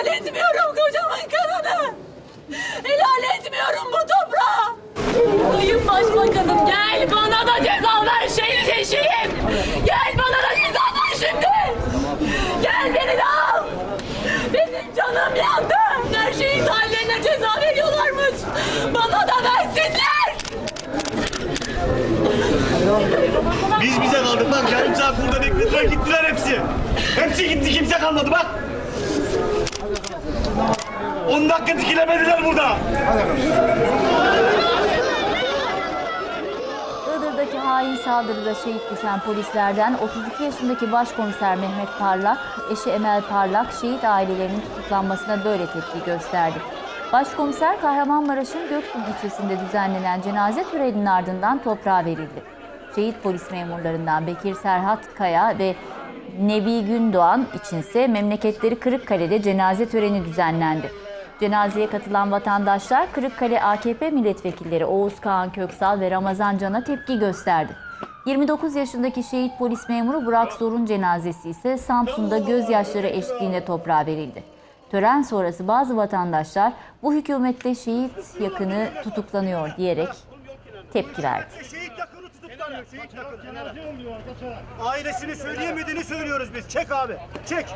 helal etmiyorum kocamın kanını. Helal etmiyorum bu toprağı. Sayın Başbakanım gel bana da ceza ver şehit eşiyim. Gel bana da ceza ver şimdi. Gel beni de al. Benim canım yandı. Her şeyin hallerine ceza veriyorlarmış. Bana da versinler. Biz bize kaldık bak yarım saat burada beklediler gittiler hepsi. Hepsi gitti kimse kalmadı bak. 10 dakika dikilemediler burada. Iğdır'daki hain saldırıda şehit düşen polislerden 32 yaşındaki başkomiser Mehmet Parlak, eşi Emel Parlak şehit ailelerinin tutuklanmasına böyle tepki gösterdi. Başkomiser Kahramanmaraş'ın Göksun ilçesinde düzenlenen cenaze töreninin ardından toprağa verildi. Şehit polis memurlarından Bekir Serhat Kaya ve Nebi Gündoğan içinse memleketleri Kırıkkale'de cenaze töreni düzenlendi. Cenazeye katılan vatandaşlar Kırıkkale AKP milletvekilleri Oğuz Kağan Köksal ve Ramazan Can'a tepki gösterdi. 29 yaşındaki şehit polis memuru Burak Zor'un cenazesi ise Samsun'da gözyaşları eşliğinde toprağa verildi. Tören sonrası bazı vatandaşlar bu hükümette şehit yakını tutuklanıyor diyerek tepki verdi. Ailesini söyleyemediğini söylüyoruz biz. Çek abi. Çek.